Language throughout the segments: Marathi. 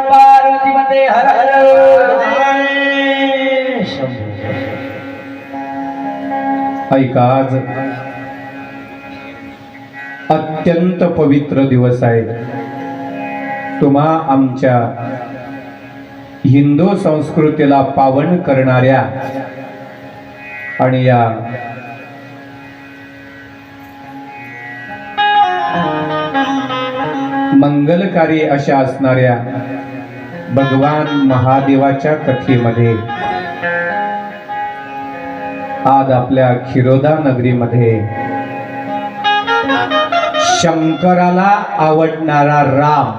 पार्वती मते हर हर ऐका आज. अत्यंत पवित्र दिवस आहे. तुम्हा आमच्या हिंदू संस्कृतीला पावन करणाऱ्या आणि या मंगलकारी अशा असणाऱ्या भगवान महादेवाच्या कथेमध्ये आज आपल्या खिरोदा नगरीमध्ये शंकराला आवडणारा राम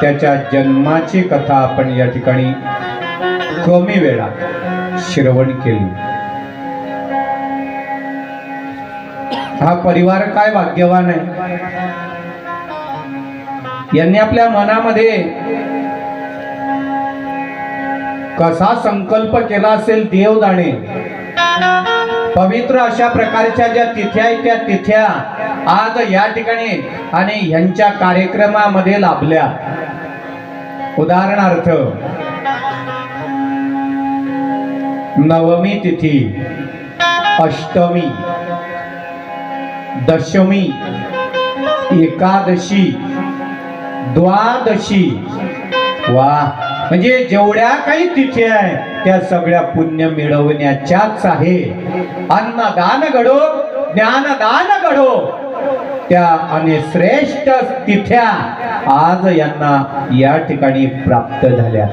त्याच्या जन्माची कथा आपण या ठिकाणी कमी वेळा श्रवण केली. हा परिवार काय भाग्यवान आहे? यांनी आपल्या मनामध्ये कसा संकल्प केला असेल देव जाणे पवित्र अशा प्रकारच्या ज्या तिथ्या आहेत त्या तिथ्या आज या ठिकाणी आणि ह्यांच्या कार्यक्रमामध्ये लाभल्या. उदाहरणार्थ नवमी तिथी अष्टमी दशमी एकादशी द्वादशी. वा. म्हणजे जेवढ्या काही तिथी आहे त्या सगळ्या पुण्य मिळवण्याच्याच आहे. अन्नदान घडो ज्ञानदान घडो. त्या आणि श्रेष्ठ तिथ्या आज यांना या ठिकाणी प्राप्त झाल्या.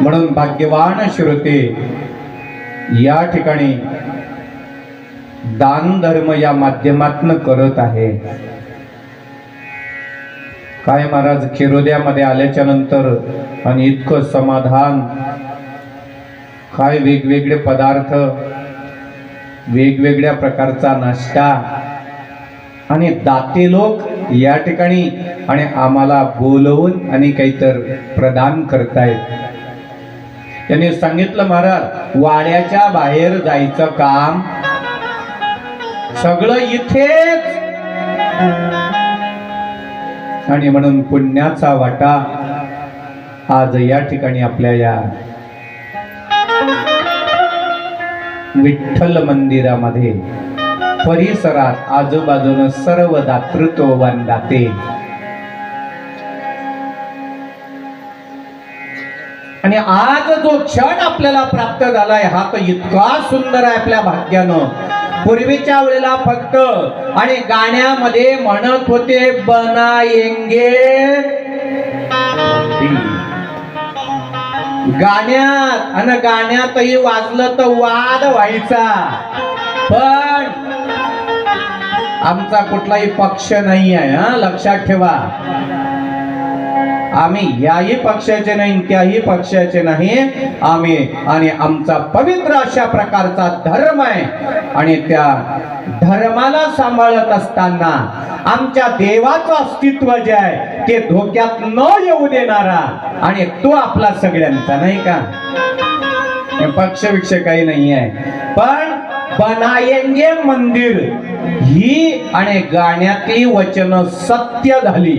म्हणून भाग्यवान श्रोते या ठिकाणी दान धर्म या माध्यमातून करत आहे. काय महाराज खिरोद्यामध्ये आल्याच्यानंतर आणि इतकं समाधान काय वेगवेगळे पदार्थ वेगवेगळ्या प्रकारचा नाश्ता. आणि दाते लोक या ठिकाणी आणि आम्हाला बोलवून आणि काहीतर प्रदान करतायत. त्यांनी सांगितलं महाराज वाड्याच्या बाहेर जायचं काम सगळं इथेच. आणि म्हणून पुण्याचा वाटा आज या ठिकाणी आपल्या या विठ्ठल मंदिरामध्ये परिसरात आजूबाजून सर्व दातृत्ववान दाते आणि आज जो क्षण आपल्याला प्राप्त झालाय हा तर इतका सुंदर आहे आपल्या भाग्यानं. पूर्वीच्या वेळेला फक्त आणि गाण्यामध्ये म्हणत होते बनायेंगे गाण्यात आणि गाण्यातही वाजलं तर वाद व्हायचा. पण आमचा कुठलाही पक्ष नाही आहे हा लक्षात ठेवा. आम्ही याही पक्षाचे नाही त्याही पक्षाचे नाही. आम्ही आणि आमचा पवित्र अशा प्रकारचा धर्म आहे. आणि त्या धर्माला सांभाळत असताना आमच्या देवाचं अस्तित्व जे आहे ते धोक्यात न येऊ देणारा आणि तो आपला सगळ्यांचा नाही का? पक्ष विक्ष काही नाही आहे पण बनायंगे मंदिर ही आणि गाण्यातली वचन सत्य झाली.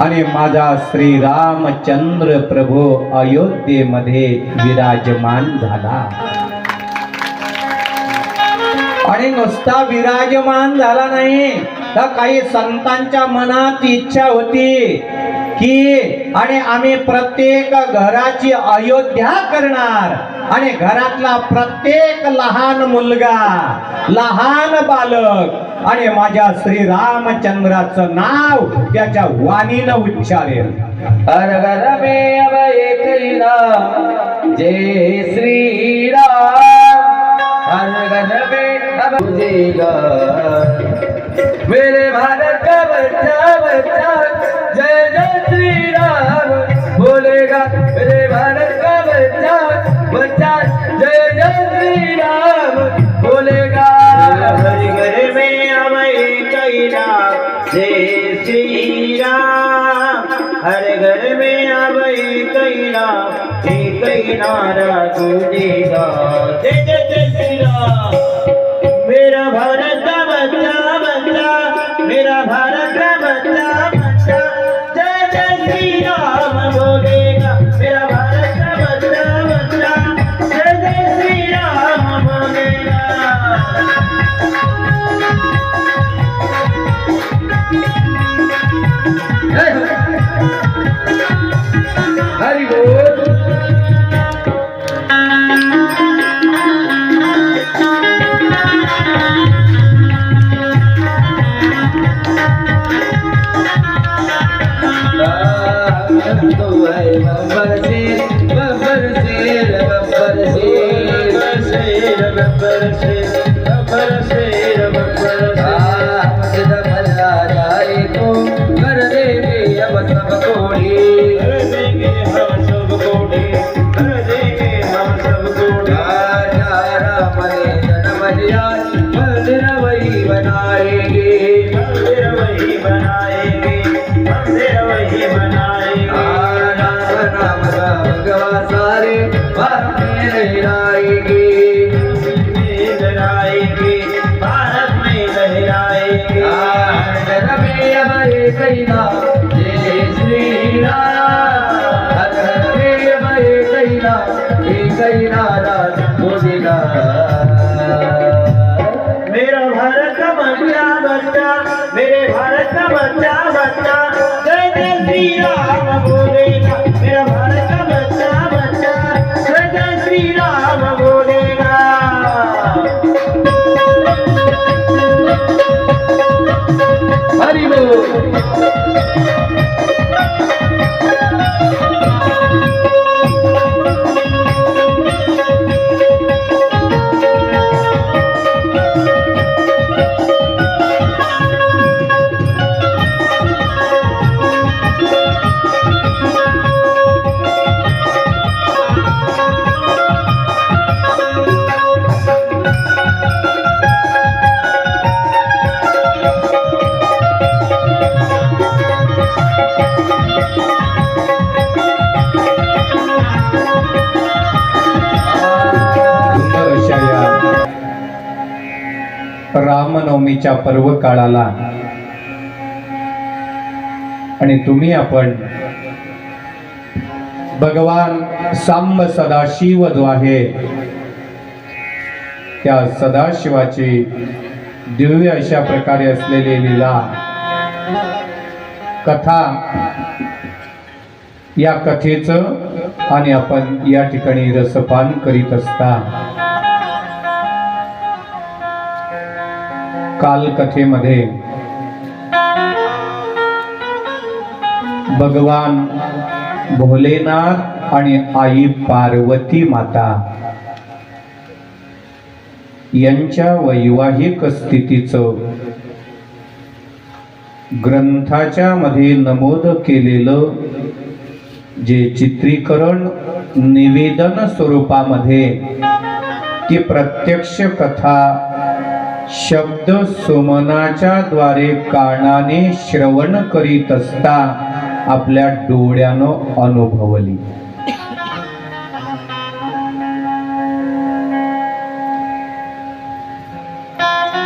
आणि माझा श्री रामचंद्र प्रभू अयोध्येमध्ये विराजमान झाला. आणि नुसता विराजमान झाला नाही तर काही संतांच्या मनात इच्छा होती की आणि आम्ही प्रत्येक घराची अयोध्या करणार आणि घरातला प्रत्येक लहान मुलगा लहान बालक आणि माझ्या श्री रामचंद्राचं नाव त्याच्या वाणीनं उच्चारेल. हर घर जय श्री राम. हर घर मेरे भारत का बच्चा बच्चा जय जय श्री राम. बोलेगा मेरे भारत का बच्चा बच्चा जय जय श्री राम. बोले नारा गूंजेगा हो जय जय जय श्री राम। मेरा भारत बनाएंगे मंदिर वही बनाएंगे मंदिर वही बनाएंगे। रामनवमीच्या पर्व काळाला आणि तुम्ही आपण भगवान सांब सदाशिव जो आहे त्या सदाशिवाची दिव्य अशा प्रकारे असलेली लीला कथा या कथेचं आणि आपण या ठिकाणी रसपान करीत असता. कालकथेमध्ये भगवान भोलेनाथ आणि आई पार्वती माता यांच्या वैवाहिक स्थितीचं ग्रंथाच्या मध्ये नमूद केलेलं जे चित्रीकरण निवेदन स्वरूपामध्ये ती प्रत्यक्ष कथा शब्द सुमनाच्या द्वारे कानाने श्रवण करीत असता आपल्या डोळ्यानं अनुभवली.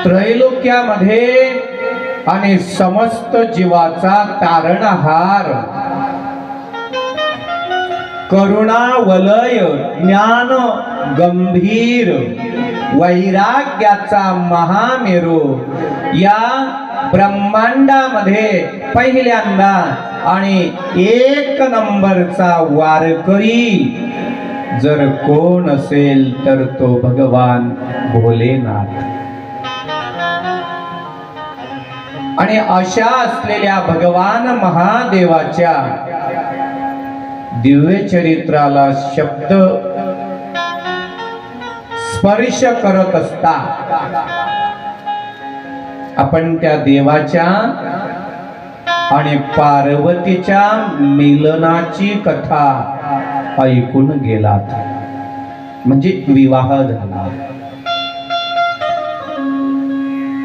त्रैलोक्यामध्ये आणि समस्त जीवाचा तारणहार. करुणा वलय ज्ञान गंभीर. वैराग्याचा महामेरू. या ब्रह्मांडामध्ये पहिल्यांदा आणि एक नंबरचा वारकरी जर कोण असेल तर तो भगवान भोलेनाथ. आणि अशा असलेल्या भगवान महादेवाच्या दिव्य चरित्राला शब्द स्पर्श करत असता. आपण त्या देवाच्या आणि पार्वतीच्या मिलनाची कथा ऐकून गेलात. म्हणजे विवाह झाला.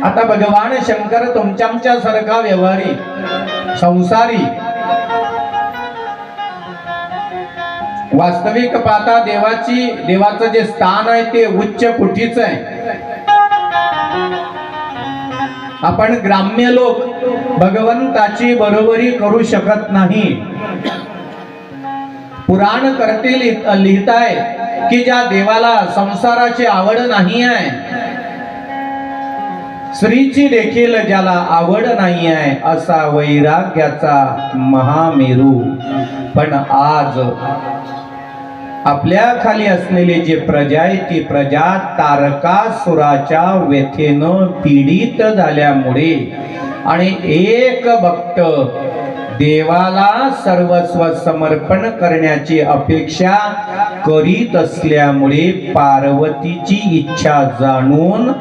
आता भगवान शंकर तुमच्या सारखा व्यवहारी संसारी वास्तविक पाहता देवाची देवाचं जे स्थान आहे ते उच्च कुठीच आहे? आपण ग्राम्य लोक भगवंताची बरोबरी करू शकत नाही. पुराण करते लिहिताय की ज्या देवाला संसाराची आवड नाही आहे स्त्रीची देखील ज्याला आवड नाही आहे असा वैराग्याचा महामेरू. पण आज आपल्या खाली असलेली जी प्रजा आहे ती प्रजा तारकासुराच्या व्यथेनं पीडित झाल्यामुळे. आणि एक भक्त देवाला सर्वस्व समर्पण करण्याची अपेक्षा करीत असल्यामुळे पार्वतीची इच्छा जाणून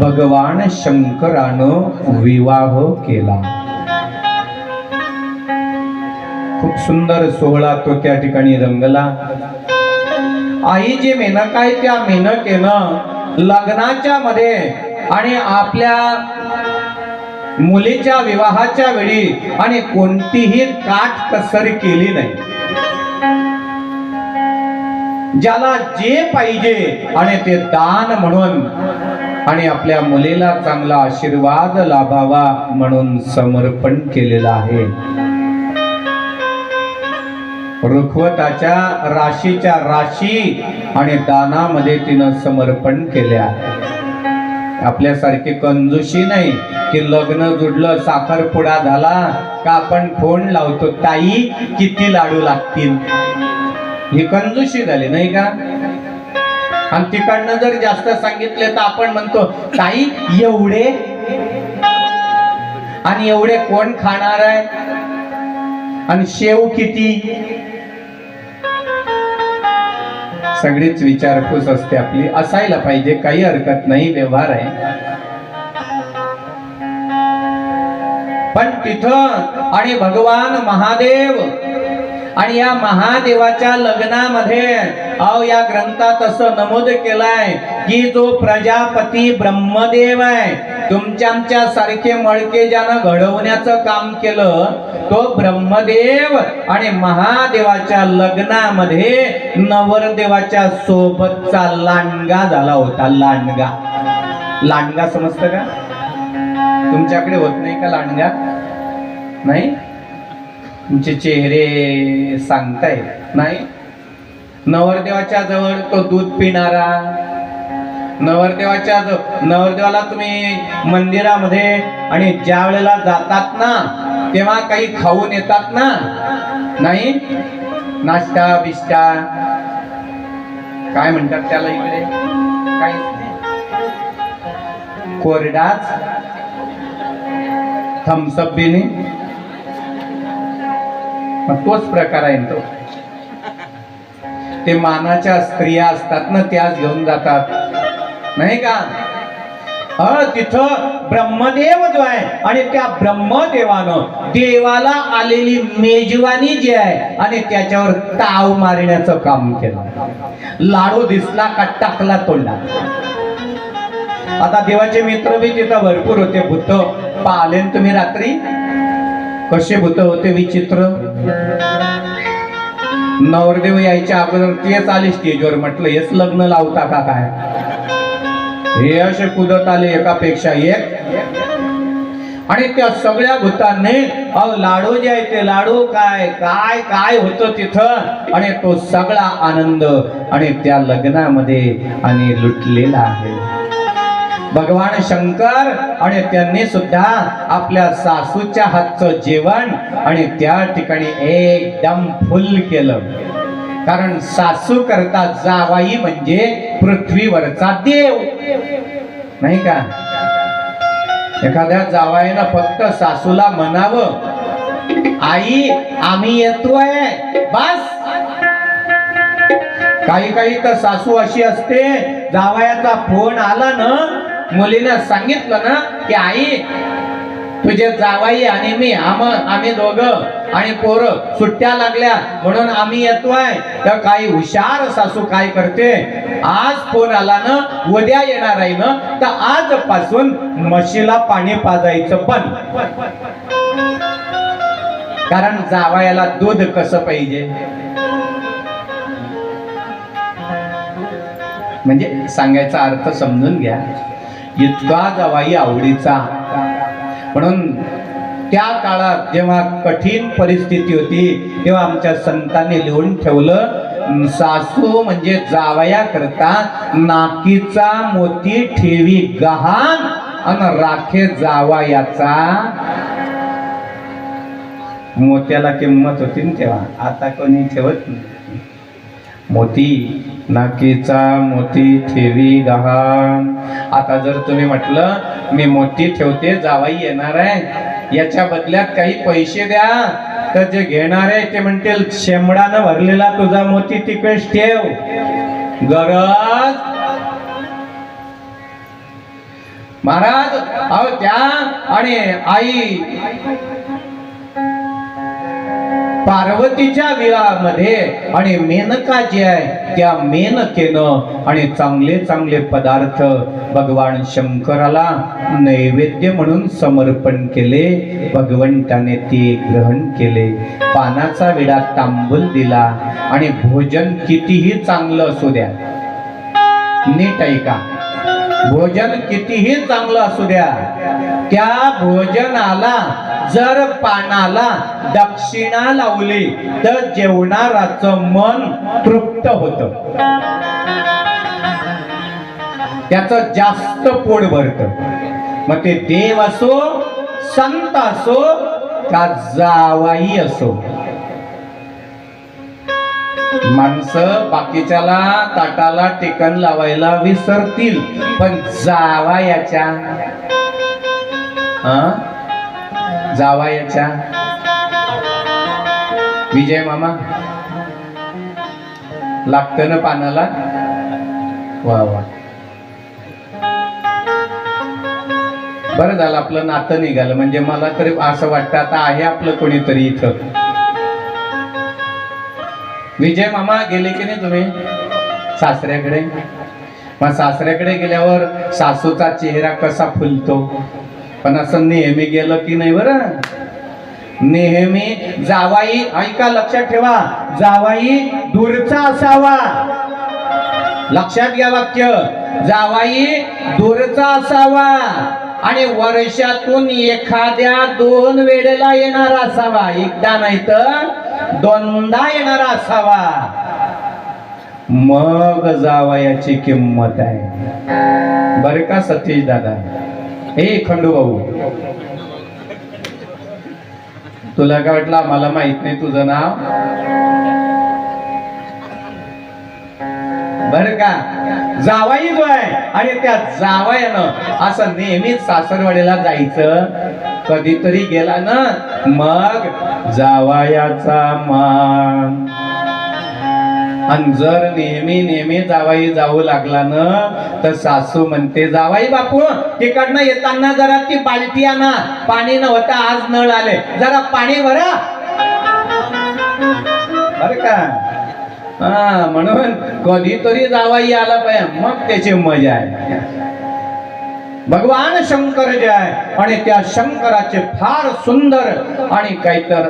भगवान शंकरानं विवाह केला. खूप सुंदर सोहळा तो त्या ठिकाणी रंगला. आई जी मेनक आहे त्या मेनकेनं लग्नाच्या मध्ये आणि आपल्या मुलीच्या विवाहाच्या वेळी आणि कोणतीही काट कसर केली नाही. ज्याला जे पाहिजे आणि ते दान म्हणून आणि आपल्या मुलीला चांगला आशीर्वाद लाभावा म्हणून समर्पण केलेलं आहे. रुखवताच्या राशीच्या राशी आणि दानामध्ये तिनं समर्पण केल्या. आपल्यासारखी कंजुशी नाही की लग्न जुडलं साखरपुडा झाला का आपण फोन लावतो ताई किती लाडू लागतील? ही कंजुशी झाली नाही का? आणि तिकडनं जर जास्त सांगितले तर आपण म्हणतो ताई एवढे? आणि एवढे कोण खाणार आहे? आणि शेव किती? सगळीच विचारपूस असते आपली. असायला पाहिजे काही हरकत नाही व्यवहार आहे. पण तिथं आणि भगवान महादेव आणि या महादेवाच्या लग्नामध्ये अहो या ग्रंथात असं नमूद केलंय की जो प्रजापती ब्रह्मदेव आहे तुमच्या आमच्या सारखे मळके ज्यानं घडवण्याचं काम केलं तो ब्रह्मदेव आणि महादेवाच्या लग्नामध्ये नवरदेवाच्या सोबतचा लांडगा झाला होता लांडगा. लांडगा समजतं का? तुमच्याकडे होत नाही का लांडगा? नाही? तुमचे चेहरे सांगताय नाही? नवरदेवाच्या जवळ तो दूध पिणारा नवरदेवाच्या नवरदेवाला तुम्ही मंदिरामध्ये आणि ज्या वेळेला जातात ना तेव्हा काही खाऊन येतात ना? नाही? नाश्ता बिष्टा? काय म्हणतात त्याला इकडे? काय कोरडाच? थम्सअप बिने? मग तोच प्रकार आहे तो. ते मानाच्या स्त्रिया असतात ना त्याच घेऊन जातात. नाही का? अ तिथं ब्रह्मदेव जो आहे आणि त्या ब्रह्मदेवानं देवाला आलेली मेजवानी जी आहे आणि त्याच्यावर ताव मारण्याचं काम केलं. लाडू दिसला का टाकला तोंडा आता देवाचे मित्र बी तिथं भरपूर होते भूत. पाहिले तुम्ही रात्री? कसे भूत होते विचित्र? नवरदेव यायच्या अगोदर तेच आले स्टेजवर म्हटलं हेच लग्न लावता का काय? हे असे कुदत आले एकापेक्षा एक. आणि त्या सगळ्या भूतांनी अहो लाडू जे आहे ते लाडू काय काय काय होतं तिथं? आणि तो सगळा आनंद आणि त्या लग्नामध्ये आणि लुटलेला आहे. भगवान शंकर आणि त्यांनी सुद्धा आपल्या सासूच्या हातचं जेवण आणि त्या ठिकाणी एकदम फुल केलं. कारण सासू करता जावाई म्हणजे पृथ्वीवरचा देव. नाही का? एखाद्या जावाईनं फक्त सासूला म्हणावं आई आम्ही येतोय बस. काही काही तर सासू अशी असते जावयाचा फोन आला ना मुलीनं सांगितलं ना की आई तुझे जावाई आणि मी आम आम्ही दोघं आणि पोरं सुट्ट्या लागल्या म्हणून आम्ही येतोय. तर काही हुशार सासू काय करते? आज फोन आला ना उद्या येणार आहे ना तर आजपासून म्हशीला पाणी पाजायचं पण कारण जावयाला दूध कसं पाहिजे? म्हणजे सांगायचा अर्थ समजून घ्या. इतका जावाई आवडीचा. म्हणून त्या काळात जेव्हा कठीण परिस्थिती होती तेव्हा आमच्या संतांनी लिहून ठेवलं सासू म्हणजे जावया करता नाकीचा मोती ठेवी गहाण आणि राखे जावयाचा. मोत्याला किंमत होती ना तेव्हा. आता कोणी ठेवत नाही. मोती नाकीचा मोती ठेवी गहाण. आता जर तुम्ही म्हटलं मी मोती ठेवते जावाई येणार आहे. याच्या बदल्यात काही पैसे द्या. तर जे घेणार आहे ते म्हणतील शेंबडानं भरलेला तुझा मोती तिकडेच ठेव. गरज? महाराज अहो त्या आणि आई पार्वतीच्या विवाहामध्ये. आणि मेनका जी आहे त्या मेनकेनं आणि चांगले चांगले पदार्थ भगवान शंकराला नैवेद्य म्हणून समर्पण केले. भगवंताने ते ग्रहण केले. पानाचा विडा तांबूल दिला. आणि भोजन कितीही चांगलं असू द्या. नीट ऐका. भोजन कितीही चांगलं असू द्या त्या भोजनाला जर पानाला दक्षिणा लावली तर जेवणाराचं मन तृप्त होत. त्याचं जास्त पोट भरत. मग ते देव असो संत असो का जावाई असो. माणसं बाकीच्याला ताटाला टेकन लावायला विसरतील पण जावा याच्या. जावा याच्या. विजय मामा? लागतं ना पानाला? वा वा. बरं झालं आपलं नातं निघालं. म्हणजे मला तरी असं वाटतं आता आहे आपलं कोणीतरी इथं. विजय मामा गेले की नाही तुम्ही? सासऱ्याकडे? मग सासऱ्याकडे गेल्यावर सासूचा चेहरा कसा फुलतो? पण असं नेहमी गेलं की नाही बरं? नेहमी जावाई ऐका लक्षात ठेवा. जावाई दूरचा असावा. लक्षात घ्या वाक्य. जावाई दूरचा असावा. आणि वर्षातून एखाद्या दोन वेळेला येणारा असावा. एकदा नाही तर दोनदा येणारा असावा. मग जावयाची किंमत आहे. बर का सतीश दादा? हे खंडू भाऊ. तुला काय वाटलं आम्हाला माहीत नाही तुझं नाव? बर का? जावाई जो आहे आणि त्या जावयानं असं नेहमीच सासरवाडीला जायचं. कधीतरी गेला ना? मग जावायाचा मान. आणि जर नेहमी नेहमी जावाई जाऊ लागला ना तर सासू म्हणते जावाई बापू तिकडनं येताना जरा ती बालटी आणा. पाणी नव्हतं आज नळ आले. जरा पाणी भरा. बर का? हा म्हणून कधीतरी जावाई आला पाहिजे. मग त्याची मजा आहे. भगवान शंकर जे आहे आणि त्या शंकराचे फार सुंदर आणि काहीतर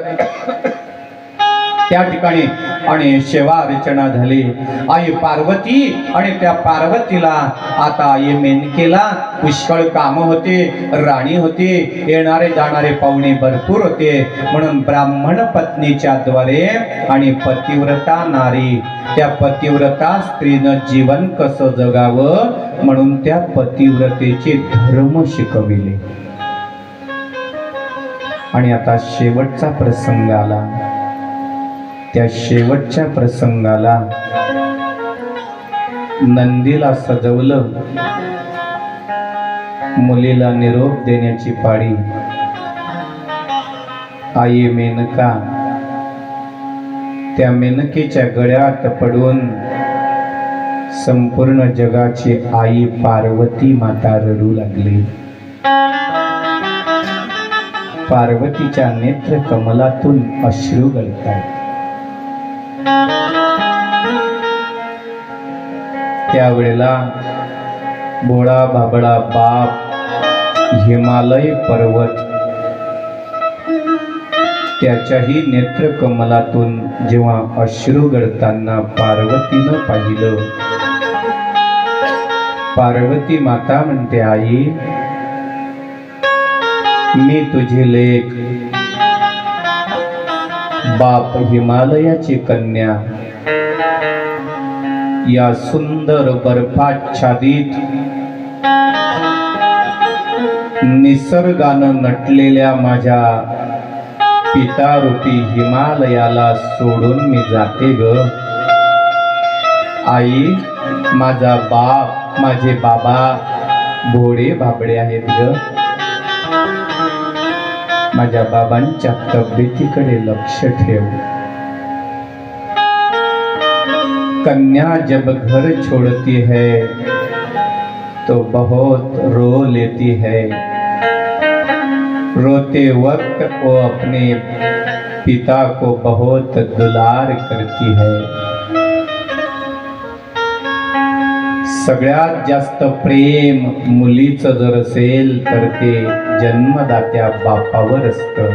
त्या ठिकाणी आणि सेवा अर्चना झाली. आई पार्वती आणि त्या पार्वतीला आता आई मेनकेला पुष्कळ काम होते राणी होती येणारे जाणारे पाहुणे भरपूर होते. म्हणून ब्राह्मण पत्नीच्या द्वारे आणि पतिव्रता नारी त्या पतिव्रता स्त्रीनं जीवन कसं जगावं? म्हणून त्या पतिव्रतेचे धर्म शिकविले. आणि आता शेवटचा प्रसंग आला. त्या शेवटच्या प्रसंगाला नंदीला सजवलं. मुलीला निरोप देण्याची पाळी. आई मेनका त्या मेनकेच्या गळ्यात पडून संपूर्ण जगाची आई पार्वती माता रडू लागली. पार्वतीच्या नेत्र कमलातून अश्रू गळतात त्यावेळेला भोळा भाबडा बाप हिमालय पर्वत त्याच्याही नेत्र कमलातून जेव्हा अश्रू गळताना पार्वतीनं पाहिलं. पार्वती माता म्हणते आई मी तुझे लेख बाप हिमालयाची कन्या. या सुंदर बर्फाच्छादित निसर्गानं नटलेल्या माझ्या पितारूपी हिमालयाला सोडून मी जाते ग. आई माझा बाप माझे बाबा भोळे बाबडे आहेत ग. माझ्या बाबांच्या तब्येतीकडे लक्ष कन्या जब घर छोड़ती है तो बहुत रो लेती है। रोते वक्त वो अपने पिता को बहुत दुलार करती है। सगळ्यात जास्त प्रेम मुलीचं जर असेल तर ते जन्मदात्या बापावर असतं.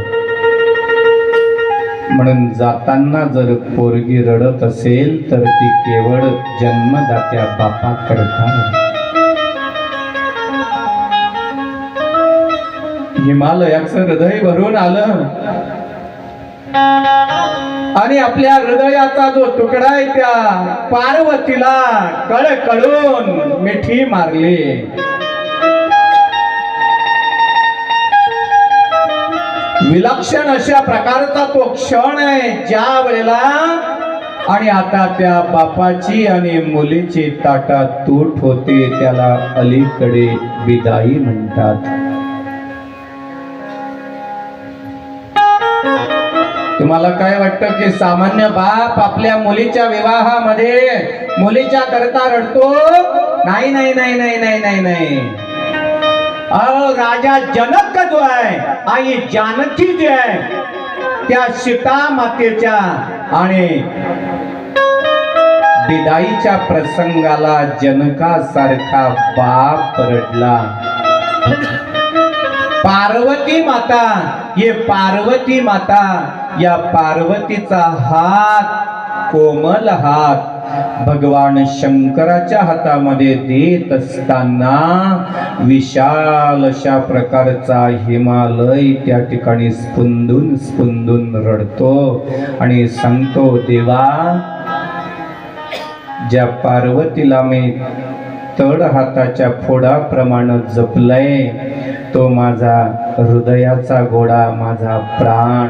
म्हणून जाताना जर पोरगी रडत असेल तर ती केवळ जन्मदात्या बापा करता हिमालयाचं हृदय भरून आलं. आणि आपल्या हृदयाचा जो तुकडा आहे त्या पार्वतीला कळकळून मिठी मारली. विलक्षण अशा प्रकारचा तो क्षण आहे ज्या वेळेला आणि आता त्या बापाची आणि मुलीची ताटा तूट होते त्याला अलीकडे विदाई म्हणतात. तुम्हाला काय वाटतं की सामान्य बाप आपल्या मुलीच्या विवाहामध्ये मुलीच्या करता रडतो? नाही नाही नाही नाही नाही नाही नाही. अहो राजा जनक जो आहे? आई जानकी जी आहे. त्या सीता मातेच्या आणि विदाईच्या प्रसंगाला जनकासारखा बाप रडला. पार्वती माता ये पार्वती माता. या पार्वतीचा हात कोमल हात भगवान शंकराच्या हातामध्ये देत असताना विशाल अशा प्रकारचा हिमालय त्या ठिकाणी स्पुंदून स्पुंदून रडतो आणि सांगतो देवा ज्या पार्वतीला मी तड हाताच्या फोडाप्रमाणे जपलंय तो माझा हृदयाचा गोडा माझा प्राण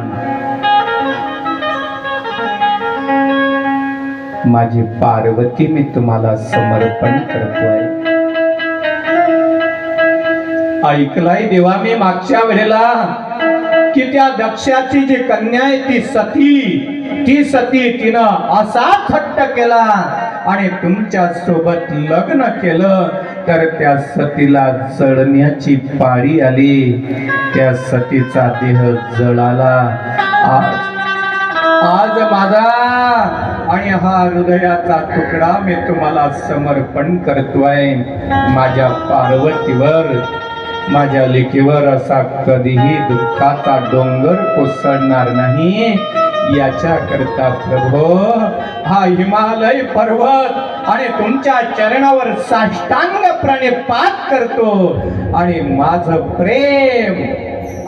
माझी पार्वती मी तुम्हाला समर्पण करतो ऐकलाय देवा मी मागच्या वेळेला की त्या दक्षाची जी कन्या आहे ती सती ती सती तिनं असा थट्ट केला आणि तुमच्यासोबत लग्न केलं तर त्या सतीला जळण्याची पाळी आली. त्या सतीचा देह जळाला. आज आज माझा आणि हा हृदयाचा तुकडा मी तुम्हाला समर्पण करतोय. माझ्या पार्वतीवर माझ्या लेकीवर असा कधीही दुःखाचा डोंगर कोसळणार नाही. याच्या करता प्रभो हा हिमालय पर्वत आणि तुमच्या चरणावर साष्टांग प्रणिपात करतो. आणि माझं प्रेम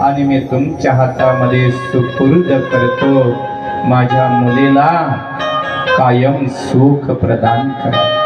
आणि मी तुमच्या हातामध्ये सुपूर्द करतो. माझ्या मुलीला कायम सुख प्रदान करा.